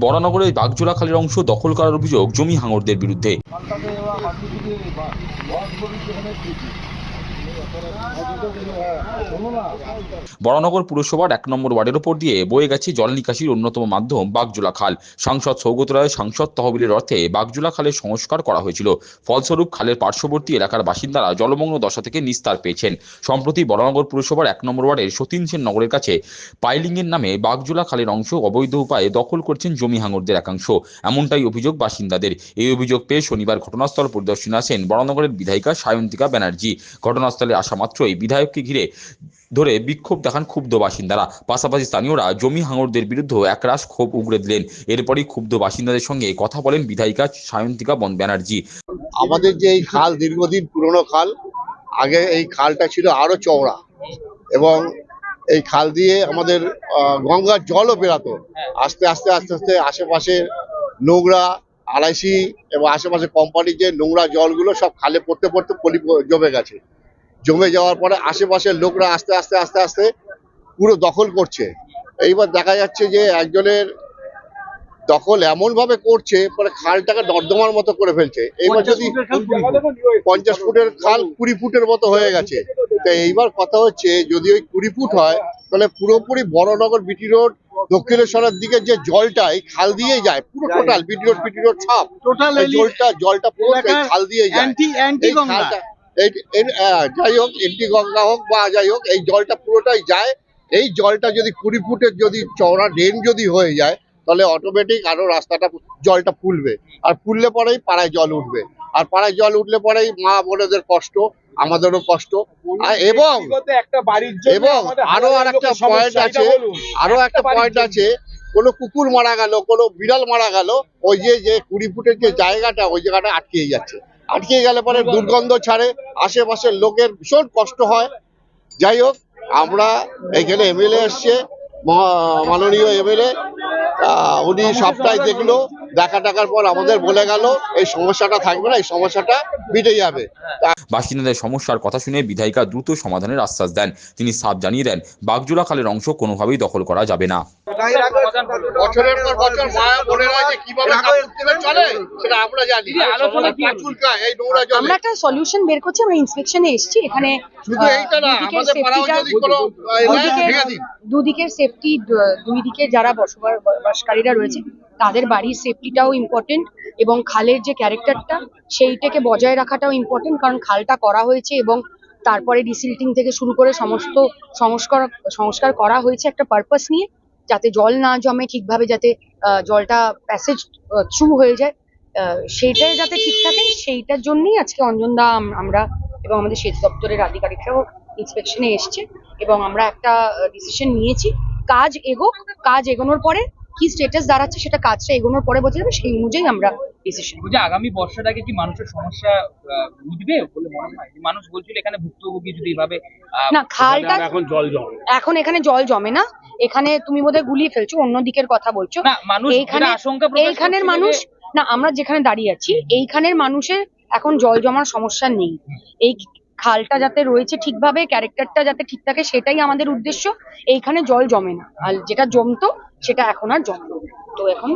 বরানগরের বাগজোড়া খালের অংশ দখল করার অভিযোগ জমি হাঙরদের বিরুদ্ধে। বরানগর পুরসভার এক নম্বর ওয়ার্ডের ওপর দিয়ে বয়ে গেছে জল নিকাশির অন্যতম মাধ্যম, বাগজোলা খাল। সাংসদ সৌগত রায় সাংসদ তহবিলের অর্থে বাগজোলা খালের সংস্কার করা হয়েছিল। ফলস্বরূপ খালের পার্শ্ববর্তী এলাকার বাসিন্দারা জলমগ্ন দশা থেকে নিস্তার পেয়েছেন। সম্প্রতি বরানগর পুরসভার এক নম্বর ওয়ার্ডের সতীন সেন নগরের কাছে পাইলিংয়ের নামে বাগজোলা খালের অংশ অবৈধ উপায়ে দখল করছেন জমি হাঙরদের একাংশ। এমনটাই অভিযোগ বাসিন্দাদের। এই অভিযোগ পেয়ে শনিবার ঘটনাস্থল পরিদর্শনে আসেন বরানগরের বিধায়িকা সায়ন্তিকা ব্যানার্জি। ঘটনাস্থলে আসা মাত্রই বিধায়ককে ঘিরে ধরে বিক্ষোভ দেখান ক্ষুব্ধ বাসিন্দারা। পাশাপাশি স্থানীয়রা জমি হাঙরদের বিরুদ্ধে একরাশ ক্ষোভ উগড়ে দিলেন। এরপরই ক্ষুব্ধ বাসিন্দাদের সঙ্গে কথা বলেন বিধায়িকা সায়ন্তিকা বন ব্যানার্জি আমাদের যে এই খাল দীর্ঘদিন পুরনো খাল, আগে এই খালটা ছিল আরও চওড়া এবং এই খাল দিয়ে আমাদের গঙ্গার জলও বেরাতো। আস্তে আস্তে আস্তে আস্তে আশেপাশে নোংরা আড়াইশি এবং আশেপাশে কোম্পানির যে নোংরা জলগুলো সব খালে পড়তে পড়তে পলি জমে গেছে। জমে যাওয়ার পরে আশেপাশের লোকরা আস্তে আস্তে আস্তে আস্তে পুরো দখল করছে। এইবার দেখা যাচ্ছে যে একজনের দখল এমন ভাবে করছে পরে খালটাকে নর্দমার মতো করে ফেলছে। এইবার যদি পঞ্চাশ ফুটের খাল কুড়ি ফুটের মতো হয়ে গেছে। তো এইবার কথা হচ্ছে যদি ওই কুড়ি ফুট হয় তাহলে পুরোপুরি বড়নগর বিটি রোড দক্ষিণেশ্বরের দিকে যে জলটা এই খাল দিয়েই যায়। পুরো total BT road BT road সব টোটাল জলটা জলটা পুরো খাল দিয়ে যায়। এই যাই হোক এন্টি গঙ্গা হোক বা যাই হোক এই জলটা পুরোটাই যায়। এই জলটা যদি কুড়ি ফুটের যদি চওড়া ড্রেন যদি হয়ে যায় তাহলে অটোমেটিক আরও রাস্তাটা জলটা ফুলবে। আর ফুললে পরেই পাড়ায় জল উঠবে। আর পাড়ায় জল উঠলে পরেই মা বোনেদের কষ্ট আমাদেরও কষ্ট। এবং এবং আরও আর একটা পয়েন্ট আছে আরও একটা পয়েন্ট আছে কোনো কুকুর মারা গেল কোনো বিড়াল মারা গেল ওই যে যে কুড়ি ফুটের যে জায়গাটা ওই জায়গাটা আটকে যাচ্ছে। আটকে গেলে পরে দুর্গন্ধ ছাড়ে, আশেপাশের লোকের ভীষণ কষ্ট হয়। যাই হোক, আমরা এখানে এমএলএ এসছে মাননীয় এমএলএ উনি সবটাই দেখল, দেখা টাকার পর আমাদের বলে গেল, এই সমস্যাটা থাকবে না, এই সমস্যাটা মিটে যাবে। বাসিন্দাদের সমস্যার কথা শুনে বিধায়িকা দ্রুত সমাধানের আশ্বাস দেন। তিনি সাফ জানিয়ে দেন, বাগজোড়া খালের অংশ কোনোভাবেই দখল করা যাবে না। বছরের পর বছর। মা বোনেরা যে কীভাবে কাপড় তুলে চলে সেটা আমরা জানি। আলোচনা কি? এই নোংরা জলে। আমরা একটা সলিউশন বের করছি আমরা ইন্সপেকশনে এসেছি। এখানে শুধু এইটা না দুদিকের আমাদের পাড়াও যদি কোনো দুদিকের ভেঙে দুদিকের সেফটি দুই দিকে যারা বসবাস বাসকারীরা রয়েছে তাদের বাড়ির সেফটিটাও ইম্পর্টেন্ট এবং খালের যে ক্যারেক্টারটা সেইটাকে বজায় রাখাটাও ইম্পর্টেন্ট কারণ খালটা করা হয়েছে এবং তারপরে ডিসিল্টিং থেকে শুরু করে সমস্ত সংস্কার সংস্কার করা হয়েছে একটা পারপাস নিয়ে। যাতে জল না জমে ঠিকভাবে যাতে জলটা প্যাসেজ থ্রু হয়ে যায় আহ, সেইটাই যাতে ঠিক থাকে সেইটার জন্যই আজকে অঞ্জনদা আম- আমরা এবং আমাদের সেচ দপ্তরের আধিকারিকরাও ইন্সপেকশনে এসছে এবং আমরা একটা ডিসিশন নিয়েছি। কাজ এগোক কাজ এগোনোর পরে কি স্টেটাস দাঁড়াচ্ছে সেটা কাজটা এগোনোর পরে বোঝা যাবে সেই অনুযায়ী আমরা ডিসিশন বলছি আগামী বর্ষার আগে কি মানুষের সমস্যা বলে মনে হয় মানুষ বলছিল এখানে ভুক্তভোগী যদি এভাবে না খালটা এখন জল জমে এখন এখানে জল জমে না। এখানে তুমি বোধহয় গুলিয়ে ফেলছো অন্য দিকের কথা বলছো। না মানুষ এইখানে যেটা আশঙ্কা এইখানের মানুষ না আমরা যেখানে দাঁড়িয়ে আছি এইখানের মানুষের এখন জল জমার সমস্যা নেই। এই খালটা যাতে রয়েছে ঠিকভাবে ক্যারেক্টারটা যাতে ঠিক থাকে সেটাই আমাদের উদ্দেশ্য। এইখানে জল জমে না। আর যেটা জমতো সেটা এখন আর জমে না। তো এখন।